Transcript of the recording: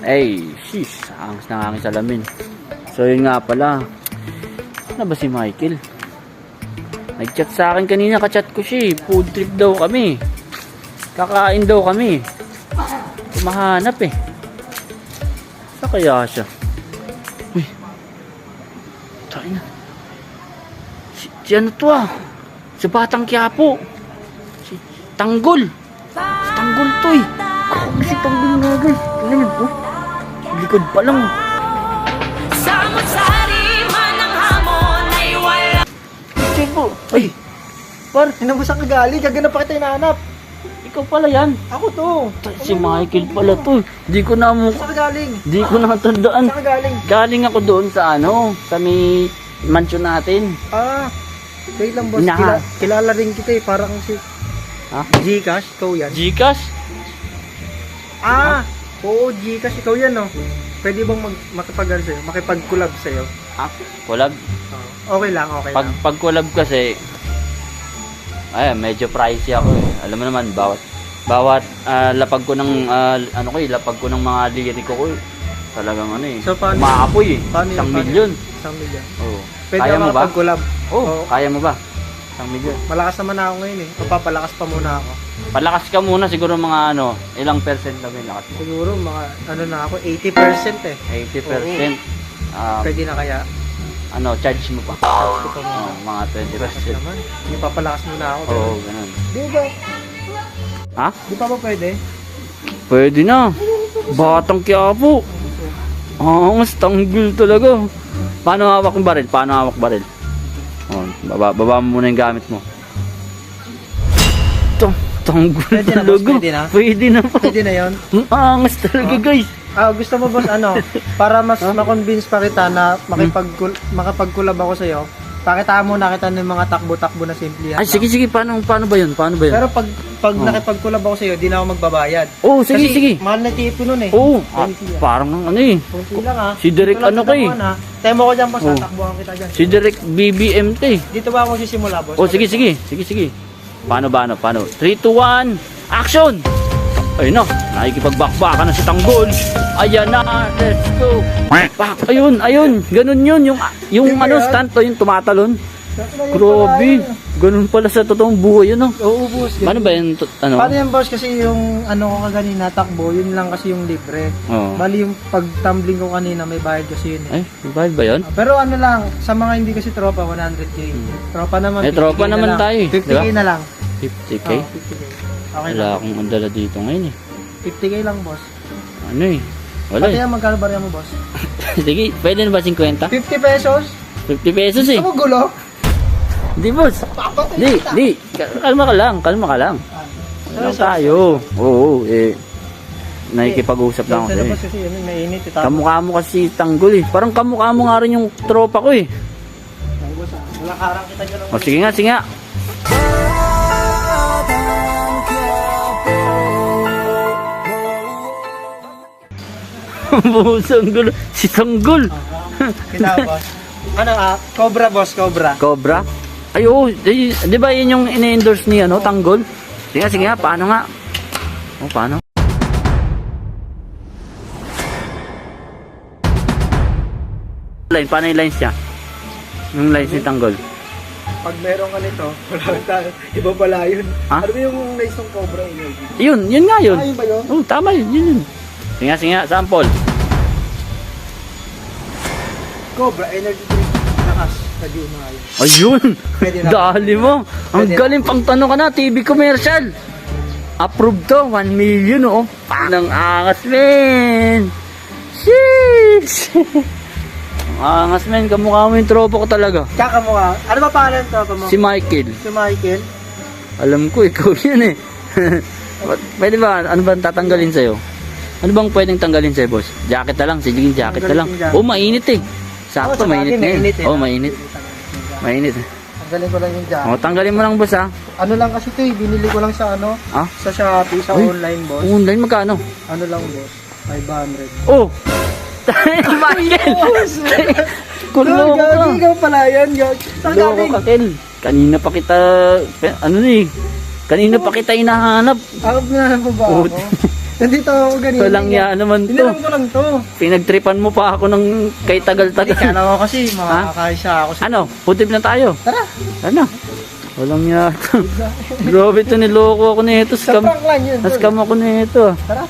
Ay, sheesh. Angis na angis salamin. So, yun nga pala. Ano ba si Michael? Nag-chat sa akin kanina, kachat ko siya eh. Food trip daw kami. Kakain daw kami. Mahanap eh. Sa kaya siya? Uy. Tayo na. Si, si ano to ah? Si Batang Quiapo. Si Tanggol. Si Tanggol to eh. Kung si Tanggol nga guys. Ano yun po? Likod pa lang. Ang hamon ay. Par, Hinang mo saan ka galing? Gaganap pa kita hinahanap. ikaw pala yan. Ako to. Si Michael pala to. Di ko na mo, Saan ka galing? di ko na tandaan. Saan ka galing? Galing ako doon sa ano, sa may mansion natin. Ah, wait lang boss. Kila, kilala rin kita eh. Parang si Ha? Gcash. Ikaw yan. Gcash? Ah, oo Gcash. Ikaw yan no. Pwede bang mag makipag sa'yo? Makipag-collab sa'yo? Ah, collab. Oh, okay lang, okay Pag, lang. pag collab kasi, ay, medyo pricey ako eh. Alam mo naman, bawat, bawat ah, lapag ko ng, ah, ano ko eh, lapag ko ng mga liriko ko eh. Talagang ano eh, So, paano- umaapoy eh. paano yun? Isang Paano milyon. Isang milyon. Oo. Pwede Kaya ako mo ba? makipag-collab. Oo, Oo. kaya mo ba? Isang milyon. Malakas naman ako ngayon eh. Papapalakas pa muna ako. Palakas ka muna siguro mga ano, ilang percent na may lakas mo? Siguro mga ano na ako, 80% eh. 80%. Ah, Pwede na kaya. ano, charge mo pa. Charge ko pa muna. Oo, mga 20%. naman. Hindi papalakas muna ako. Oo, ganun. Di ba? Ha? Di pa ba pwede? Pwede na. Batang Quiapo. Ah, mas tanggol talaga. Paano hawak yung baril? Paano hawak baril? Oh, baba, baba mo muna yung gamit mo. Tang, tanggol Pwede na, boss? Pwede na? Pwede na po. Pwede na yon. Ang angas talaga guys. Ah, gusto mo boss ano, para mas ma-convince pa kita na makipag makapag-collab ako sa iyo. Pakita mo na kita ng mga takbo-takbo na simple Ay, sige, sige. Paano, paano ba yun? Paano ba yun? Pero pag pag Oh. nakipag-collab ako sa iyo, di na ako magbabayad. Oo, sige, Kasi sige. mahal na tipo nun eh. Oo, ah, parang ano eh. Kunti lang ah. Si Derek ano ka eh. ah. Temo ko dyan boss, Oh. tatakbuhan kita dyan. Si Direk BBMT. Dito ba ako sisimula boss? Oh, sige, sige. Sige, sige. Paano ba, ano? Paano? 3, 2, 1, action! Ayun na, nakikipagbakbakan na si Tanggol. Ayan na, let's go. Bak, ayun, ayun. Ganun yun. Yung, yung Yun ba ano, stunt to, yung tumatalon. Grabe. Ganun pala sa totoong buhay yun, no? Oo boss. Paano ba yun? to- Ano? Paano yan boss? Kasi yung ano ko kanina, takbo, yun lang kasi yung libre. Oh. Bali yung pag-tumbling ko kanina, may bayad kasi yun eh. Ay, bayad ba yun? Pero ano lang, sa mga hindi kasi tropa, 100k. Tropa naman, Eh, 50K tropa na naman lang. tayo eh, 50k di ba? na lang. 50k? Oh, 50k. Okay Wala lang. akong andala dito ngayon eh. 50k lang, boss. Ano eh? Wala Pati eh. yan, magkano barya mo, boss? Sige, pwede na ba 50? 50 pesos? 50 pesos eh. Ano mo gulo? Di boss. Di, di. Kalma ka lang, kalma ka lang. Ano tayo? Oo, eh. Nakikipag-usap lang ako Sa sa'yo. labas eh. kasi yun, mainit. Ito. Kamukha mo kasi tanggol eh. Parang kamukha mo nga rin yung tropa ko eh. Wala karang kita dyan. O sige nga, sige nga. Busang gulo. Si. Kita, boss. Ano ah? Cobra, boss, Cobra. Cobra? Ay, oo. Di, di ba yun yung ina-endorse ni ano, Tanggol? Sige sige nga. Paano nga? O, paano? Line, paano yung lines niya? Yung lines ni Tanggol. Pag meron ka nito, wala kang tayo. Iba pala yun. Ha? Ano ba yung nice ng Cobra? Yun, yun nga yun. Ah, yun ba yun? Oh, tama yun, yun yun. Sige nga, sige nga, sample. Cobra energy drink. Lakas. Pwede na yun. Ayun! Dali mo! Ang galing pang tanong ka na, TV commercial! Approved to, 1 million oh. Panang angas, men! Sheesh! Ang angas, men. Kamukha mo yung tropa ko talaga. Tsaka mo ka. Ano ba pangalan to? mo? Si Michael. Si Michael. Alam ko, ikaw yun eh. Pwede ba, ano ba ang tatanggalin sa'yo? Ano bang pwedeng tanggalin sa'yo, boss? Jacket na lang, sige, jacket na lang. Oh, mainit eh. Sakto, sa mainit bagay, ngayon. mainit eh. Oh, mainit. Mainit. Ang galing ko lang yung jacket. Oh, tanggalin mo lang, boss ha. Ano lang kasi ito eh, binili ko lang sa ano, Ah? sa Shopee, sa online boss. Online magkano? Ano lang boss, 500. Oh! Michael! Kulo Lord, ka. gagi ikaw pala yan, galing? ka, Kel. Kanina pa kita, ano ni? Kanina pa kita hinahanap. Ako pinanap mo ba Oh, ako? Nandito ako ganito. Walang ya naman to. Hiniram ko lang to. Pinagtripan mo pa ako ng kay Hindi, tagal-tagal. kala ko kasi makakaisa ako sa... Ano? Putib na tayo. Tara! Ano? Walang ya. Grabe to niloko ako nito. Sa Scam. prank lang yun. Naskam ako nito. Tara!